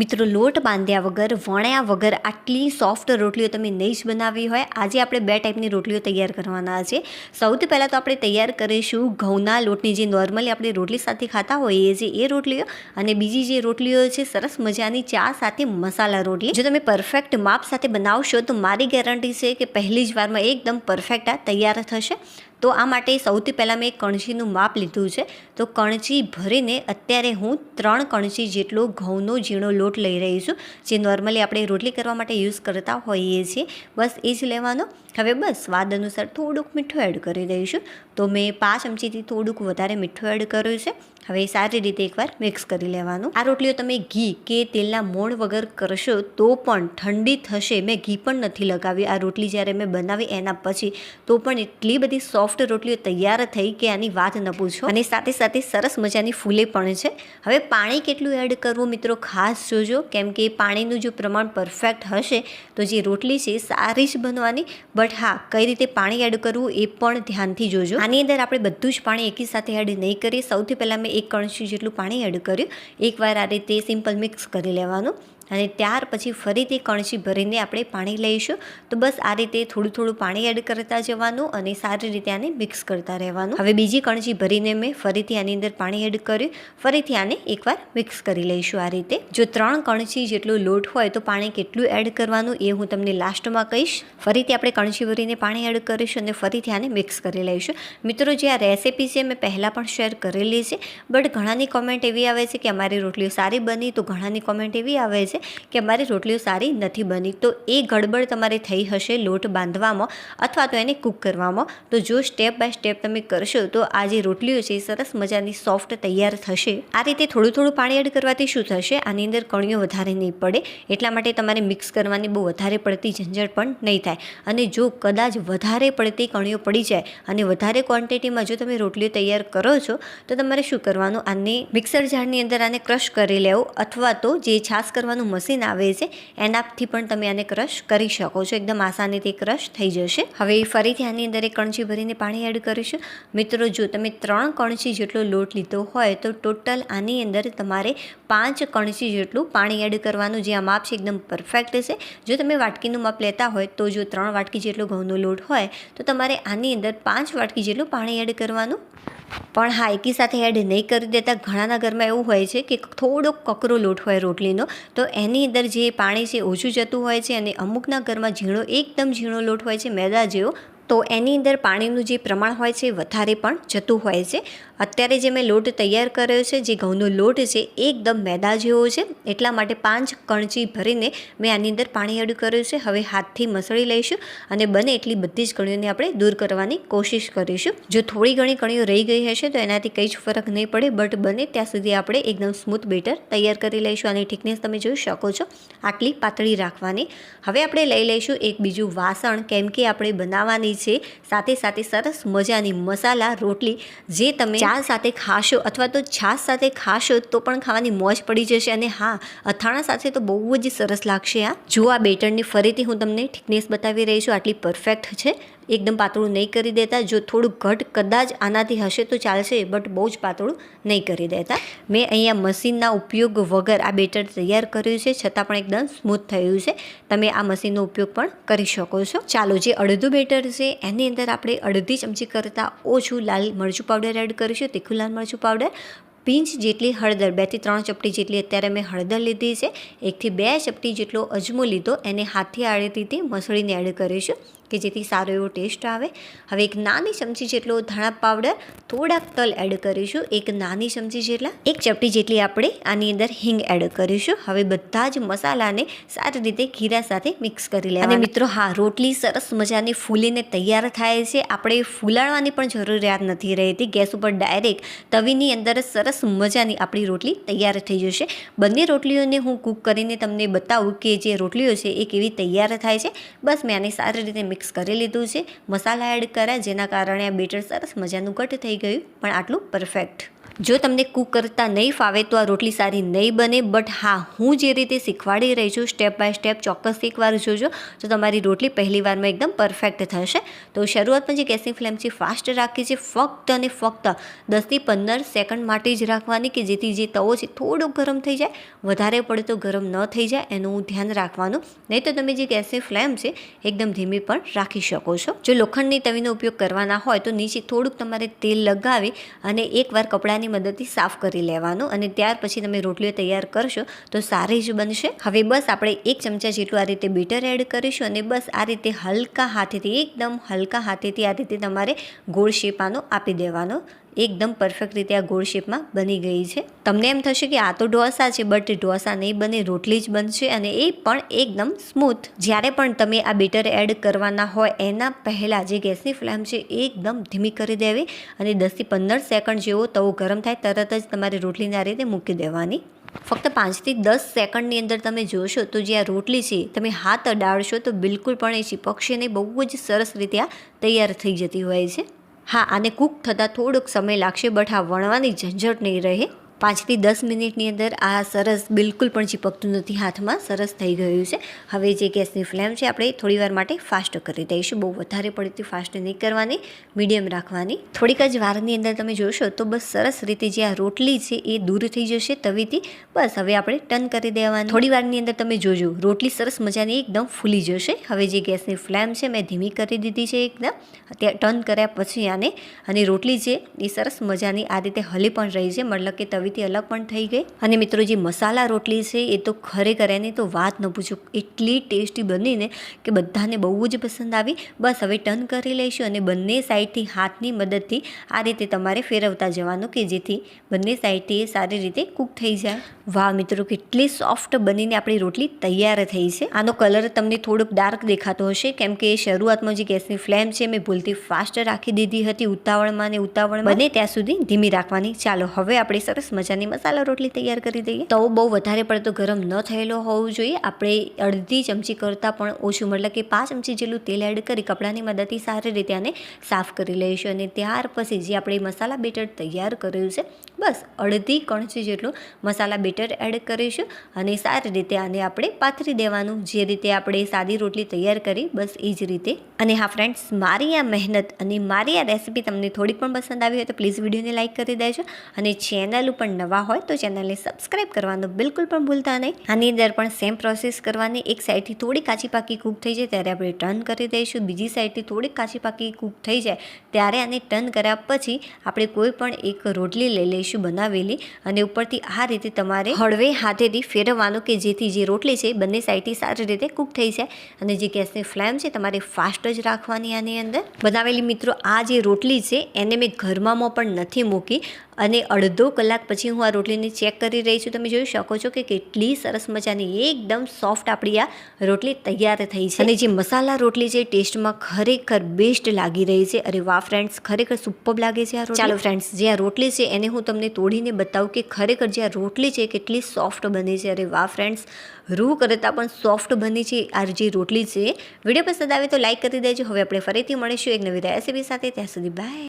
મિત્રો લોટ બાંધ્યા વગર, વણ્યા વગર આટલી સોફ્ટ રોટલીઓ તમે નહીં જ બનાવી હોય. આજે આપણે બે ટાઈપની રોટલીઓ તૈયાર કરવાના છે. સૌથી પહેલાં તો આપણે તૈયાર કરીશું ઘઉંના લોટની જે નોર્મલી આપણે રોટલી સાથે ખાતા હોઈએ છીએ એ રોટલીઓ અને બીજી જે રોટલીઓ છે, સરસ મજાની ચા સાથે મસાલા રોટલી. જો તમે પરફેક્ટ માપ સાથે બનાવશો તો મારી ગેરંટી છે કે પહેલી જ વારમાં એકદમ પરફેક્ટ આ તૈયાર થશે. તો આ માટે સૌથી પહેલાં મેં કણછીનું માપ લીધું છે. તો કણચી ભરીને અત્યારે હું ત્રણ કણચી જેટલો ઘઉંનો ઝીણો લોટ લઈ રહી છું, જે નોર્મલી આપણે રોટલી કરવા માટે યુઝ કરતા હોઈએ છીએ. બસ એ જ લેવાનો. હવે બસ સ્વાદ અનુસાર થોડુંક મીઠું એડ કરી દઈશું. તો મેં પાંચ ચમચીથી થોડુંક વધારે મીઠું એડ કર્યું છે. હવે સારી રીતે એકવાર મિક્સ કરી લેવાનું. આ રોટલીઓ તમે ઘી કે તેલના મોણ વગર કરશો તો પણ ઠંડી થશે. મેં ઘી પણ નથી લગાવી આ રોટલી જ્યારે મેં બનાવી એના પછી તો પણ એટલી બધી સોફ્ટ રોટલીઓ તૈયાર થઈ કે આની વાત ન પૂછો. અને સાથે સાથે સરસ મજાની ફૂલે પણ છે. હવે પાણી કેટલું એડ કરવું મિત્રો ખાસ જોજો. કેમ કે પાણીનું જો પ્રમાણ પરફેક્ટ હશે, તો જે રોટલી છે સારી જ બનવાની. બટ હા, કઈ રીતે પાણી એડ કરવું એ પણ ધ્યાનથી જોજો. આની અંદર આપણે બધું જ પાણી એકી સાથે એડ નહીં કરીએ. સૌથી પહેલાં મેં એક કણસી જેટલું પાણી એડ કર્યું. એકવાર આ રીતે સિમ્પલ મિક્સ કરી લેવાનું. અને ત્યાર પછી ફરીથી કણસી ભરીને આપણે પાણી લઈશું. તો બસ આ રીતે થોડું થોડું પાણી એડ કરતા જવાનું અને સારી રીતે આને મિક્સ કરતા રહેવાનું. હવે બીજી કણસી ભરીને મેં ફરીથી આની અંદર પાણી એડ કર્યું. ફરીથી આને એકવાર મિક્સ કરી લઈશું આ રીતે. જો ત્રણ કણસી જેટલો લોટ હોય તો પાણી કેટલું એડ કરવાનું એ હું તમને લાસ્ટમાં કહીશ. ફરીથી આપણે કણસી ભરીને પાણી એડ કરીશું અને ફરીથી આને મિક્સ કરી લઈશું. મિત્રો, જે આ રેસીપી છે મેં પહેલાં પણ શેર કરેલી છે. બટ ઘણાની કોમેન્ટ એવી આવે છે કે અમારી રોટલીઓ સારી બની તો ઘણાની કોમેન્ટ એવી આવે છે કે મારી રોટલીઓ સારી નથી બની. તો એ ગડબડ તમારે થઈ હશે લોટ બાંધવામાં અથવા તો એને કૂક કરવામાં. તો જો સ્ટેપ બાય સ્ટેપ તમે કરશો તો આ જે રોટલીઓ છે એ સરસ મજાની સોફ્ટ તૈયાર થશે. આ રીતે થોડું થોડું પાણી એડ કરવાથી શું થશે? આની અંદર કણીઓ વધારે નહીં પડે. એટલા માટે તમારે મિક્સ કરવાની બહુ વધારે પડતી ઝંઝટ પણ નહીં થાય. અને જો કદાચ વધારે પડતી કણીઓ પડી જાય અને વધારે ક્વોન્ટિટીમાં જો તમે રોટલીઓ તૈયાર કરો છો, તો તમારે શું કરવાનું? આને મિક્સર જારની અંદર આને ક્રશ કરી લેવું અથવા તો જે છાશ કરવાનું મશીન આવે છે, એનાથી પણ તમે આને ક્રશ કરી શકો છો. એકદમ આસાનીથી ક્રશ થઈ જશે. હવે ફરીથી આની અંદર એક કણછી ભરીને પાણી એડ કરીશું. મિત્રો, જો તમે ત્રણ કણચી જેટલો લોટ લીધો હોય, તો ટોટલ આની અંદર તમારે પાંચ કણચી જેટલું પાણી એડ કરવાનું જે આ માપ છે, એકદમ પરફેક્ટ છે. જો તમે વાટકીનું માપ લેતા હોય, તો જો ત્રણ વાટકી જેટલો ઘઉંનો લોટ હોય, તો તમારે આની અંદર પાંચ વાટકી જેટલું પાણી એડ કરવાનું. પણ હા એકી સાથે એડ નહીં કરી દેતા ઘણાના ઘરમાં એવું હોય છે કે થોડોક કકરો લોટ હોય રોટલીનો, તો એની અંદર જે પાણી છે ઓછું જતું હોય છે અને અમુકના ઘરમાં ઝીણો, એકદમ ઝીણો લોટ હોય છે, મેદા જેવો, તો એની અંદર પાણીનું જે પ્રમાણ હોય છે વધારે પણ જતું હોય છે. અત્યારે જે મેં લોટ તૈયાર કર્યો છે, જે ઘઉંનો લોટ છે એકદમ મેદા જેવો છે. એટલા માટે પાંચ કણચી ભરીને મેં આની અંદર પાણી એડ કર્યું છે. હવે હાથથી મસળી લઈશું અને બને એટલી બધી જ કણીઓને આપણે દૂર કરવાની કોશિશ કરીશું. જો થોડી ઘણી કણીઓ રહી ગઈ હશે તો એનાથી કંઈ જ ફરક નહીં પડે, બટ બને ત્યાં સુધી આપણે એકદમ સ્મૂથ બેટર તૈયાર કરી લઈશું અને ઠીકનેસ તમે જોઈ શકો છો, આટલી પાતળી રાખવાની. હવે આપણે લઈ લઈશું એક બીજું વાસણ, કેમ કે આપણે બનાવવાની છે. સાથે સાથે સરસ મજાની મસાલા રોટલી, જે તમે ચા સાથે ખાશો અથવા તો છાશ સાથે ખાશો તો પણ ખાવાની મોજ પડી જશે અને હા, અથાણા સાથે તો બહુ જ સરસ લાગશે આ જો આ બેટરની ફરીથી હું તમને ઠીકનેસ બતાવી રહી છું, આટલી પરફેક્ટ છે. એકદમ પાતળું નહીં કરી દેતા. જો થોડું ઘટ કદાચ આનાથી હશે તો ચાલશે, બટ બહુ જ પાતળું નહીં કરી દેતા. મેં અહીંયા મશીનના ઉપયોગ વગર આ બેટર તૈયાર કર્યું છે, છતાં પણ એકદમ સ્મૂથ થયું છે. તમે આ મશીનનો ઉપયોગ પણ કરી શકો છો. ચાલો, જે અડધું બેટર છે, એની અંદર આપણે અડધી ચમચી કરતાં ઓછું લાલ મરચું પાવડર એડ કરીશું. તીખું લાલ મરચું પાવડર પિંચ જેટલી હળદર બેથી ત્રણ ચપટી જેટલી અત્યારે મેં હળદર લીધી છે એકથી બે ચપટી જેટલો અજમો લીધો, એને હાથથી આડી રીતે મસળીને એડ કરીશું. કે જેથી સારો એવો ટેસ્ટ આવે. હવે એક નાની ચમચી જેટલો ધાણા પાવડર થોડાક તલ એડ કરીશું. એક નાની ચમચી જેટલા, એક ચપટી જેટલી આપણે આની અંદર હિંગ એડ કરીશું. હવે બધા જ મસાલાને સારી રીતે ખીરા સાથે મિક્સ કરી લેવા અને મિત્રો, હા, રોટલી સરસ મજાની ફૂલીને તૈયાર થાય છે. આપણે ફૂલાડવાની પણ જરૂરિયાત નથી રહેતી. ગેસ ઉપર ડાયરેક્ટ તવીની અંદર સરસ મજાની આપણી રોટલી તૈયાર થઈ જશે. બંને રોટલીઓને હું કૂક કરીને તમને બતાવું કે જે રોટલીઓ છે એ કેવી તૈયાર થાય છે. બસ મેં આને સારી રીતે મિક્સ કરી લીધું છે. મસાલા એડ કર્યા, જેના કારણે આ બેટર સરસ મજાનું કટ થઈ ગયું, પણ આટલું પરફેક્ટ જો તમને કૂક કરતાં નહીં ફાવે તો આ રોટલી સારી નહીં બને, બટ હા, હું જે રીતે શીખવાડી રહી છું સ્ટેપ બાય સ્ટેપ ચોક્કસ એકવાર જોજો, તો તમારી રોટલી પહેલી વારમાં એકદમ પરફેક્ટ થશે. તો શરૂઆતમાં જે ગેસિંગ ફ્લેમ છે ફાસ્ટ રાખી છે, ફક્ત અને ફક્ત દસથી પંદર સેકન્ડ માટે જ રાખવાની કે જેથી જે તવો છે, થોડો ગરમ થઈ જાય, વધારે પડે તો ગરમ ન થઈ જાય, એનું ધ્યાન રાખવાનું. નહીં તો તમે જે ગેસની ફ્લેમ છે, એકદમ ધીમી પણ રાખી શકો છો. જો લોખંડની તવીનો ઉપયોગ કરવાના હોય, તો નીચે થોડુંક તમારે તેલ લગાવી અને એકવાર કપડાની મદદથી સાફ કરી લેવાનું અને ત્યાર પછી તમે રોટલીઓ તૈયાર કરશો તો સારી જ બનશે. હવે બસ આપણે એક ચમચા જેટલું આ રીતે બીટર એડ કરીશું અને બસ આ રીતે હલકા હાથેથી, એકદમ હલકા હાથેથી આ રીતે તમારે ગોળ શેપાનો આપી દેવાનો. એકદમ પરફેક્ટ રીતે આ ગોળ શેપમાં બની ગઈ છે. તમને એમ થશે કે આ તો ઢોસા છે બટ ઢોસા નહીં બને, રોટલી જ બનશે અને એ પણ એકદમ સ્મૂથ જ્યારે પણ તમે આ બેટર એડ કરવાના હોય, એના પહેલાં જે ગેસની ફ્લેમ છે એકદમ ધીમી કરી દેવી અને દસથી પંદર સેકન્ડ જેવો તવો ગરમ થાય, તરત જ તમારે રોટલીને આ રીતે મૂકી દેવાની. ફક્ત પાંચથી દસ સેકન્ડની અંદર તમે જોશો તો જે આ રોટલી છે, તમે હાથ અડાડશો તો બિલકુલ પણ એ ચીપકશે નહીં, બહુ જ સરસ રીતે આ તૈયાર થઈ જતી હોય છે. હા આને કૂક થતાં થોડોક સમય લાગશે બટ આ વણવાની ઝંઝટ નહીં રહે. પાંચથી દસ મિનિટની અંદર આ સરસ, બિલકુલ પણ ચીપકતું નથી, હાથમાં સરસ થઈ ગયું છે. હવે જે ગેસની ફ્લેમ છે, આપણે થોડીવાર માટે ફાસ્ટ કરી દઈશું. બહુ વધારે પડતી ફાસ્ટ નહીં કરવાની, મીડિયમ રાખવાની. થોડીક જ વારની અંદર તમે જોશો તો બસ સરસ રીતે જે આ રોટલી છે, એ દૂર થઈ જશે તવીથી. બસ હવે આપણે ટર્ન કરી દેવાની. થોડી વારની અંદર તમે જોજો, રોટલી સરસ મજાની એકદમ ફૂલી જશે. હવે જે ગેસની ફ્લેમ છે, મેં ધીમી કરી દીધી છે એકદમ. ત્યાં ટર્ન કર્યા પછી આને, અને રોટલી છે એ સરસ મજાની આ રીતે હલી પણ રહી છે. મતલબ કે તવીથી અલગ પણ થઈ ગઈ. અને મિત્રો, જે મસાલા રોટલી છે, એ તો ખરેખર એની તો વાત ન પૂછો. એટલી ટેસ્ટી બનીને કે બધાને બહુ જ પસંદ આવી. બસ હવે ટર્ન કરી લઈશું અને બંને સાઈડથી હાથની મદદથી આ રીતે તમારે ફેરવતા જવાનું કે જેથી બંને સાઈડથી એ સારી રીતે કૂક થઈ જાય. વાહ, મિત્રો, કેટલી સોફ્ટ બનીને આપણી રોટલી તૈયાર થઈ છે. આનો કલર તમને થોડોક ડાર્ક દેખાતો હશે, કેમ કે શરૂઆતમાં જે ગેસની ફ્લેમ છે, મેં ભૂલથી ફાસ્ટ રાખી દીધી હતી ઉતાવળમાં ને ઉતાવળમાં. બને ત્યાં સુધી ધીમી રાખવાની. ચાલો, હવે આપણે સરસ મજાની મસાલા રોટલી તૈયાર કરી દઈએ. તવો બહુ વધારે પડતો ગરમ ન થયેલો હોવું જોઈએ. આપણે અડધી ચમચી કરતાં પણ ઓછું, મતલબ કે પાંચ ચમચી જેટલું તેલ એડ કરી કપડાની મદદથી સારી રીતે આને સાફ કરી લઈશું અને ત્યાર પછી જે આપણે મસાલા બેટર તૈયાર કર્યું છે, બસ અડધી કણસી જેટલું મસાલા બેટર એડ કરીશું અને સારી રીતે આને આપણે પાથરી દેવાનું. જે રીતે આપણે સાદી રોટલી તૈયાર કરી, બસ એ જ રીતે. અને હા ફ્રેન્ડ્સ મારી આ મહેનત અને મારી આ રેસીપી તમને થોડીક પણ પસંદ આવી હોય તો પ્લીઝ વિડીયોને લાઇક કરી દેજો અને ચેનલ ઉપર નવા હોય તો ચેનલને સબસ્ક્રાઈબ કરવાનું બિલકુલ પણ ભૂલતા નહીં. આની અંદર પણ સેમ પ્રોસેસ કરવાની. એક સાઈડથી થોડી કાચી પાકી કૂક થઈ જાય, ત્યારે આપણે ટર્ન કરી દઈશું. બીજી સાઈડથી થોડીક કાચી પાકી કૂક થઈ જાય, ત્યારે આને ટર્ન કર્યા પછી આપણે કોઈ પણ એક રોટલી લઈ લઈશું બનાવેલી અને ઉપરથી આ રીતે તમારે હળવે હાથેથી ફેરવવાનું કે જેથી જે રોટલી છે બંને સાઈડથી સારી રીતે કૂક થઈ જાય. અને જે ગેસની ફ્લેમ છે તમારે ફાસ્ટ જ રાખવાની આની અંદર. બનાવેલી મિત્રો, આ જે રોટલી છે એને મેં ઘરમાં પણ નથી મૂકી અને અડધો કલાક પછી હું આ રોટલીને ચેક કરી રહી છું. તમે જોઈ શકો છો કે કેટલી સરસ મજાની, એકદમ સોફ્ટ આપણી આ રોટલી તૈયાર થઈ છે. અને જે મસાલા રોટલી છે, ટેસ્ટમાં ખરેખર બેસ્ટ લાગી રહી છે. અરે વાહ ફ્રેન્ડ્સ ખરેખર સુપર લાગે છે આ ચાલો ફ્રેન્ડ્સ જે આ રોટલી છે, એને હું તમને તોડીને બતાવું કે ખરેખર જે આ રોટલી છે, કેટલી સોફ્ટ બની છે. અરે વાહ ફ્રેન્ડ્સ રૂ કરતાં પણ સોફ્ટ બની છે આ જે રોટલી છે. વીડિયો પસંદ આવે તો લાઈક કરી દેજો. હવે આપણે ફરીથી મળીશું એક નવી રેસીપી સાથે. ત્યાં સુધી બાય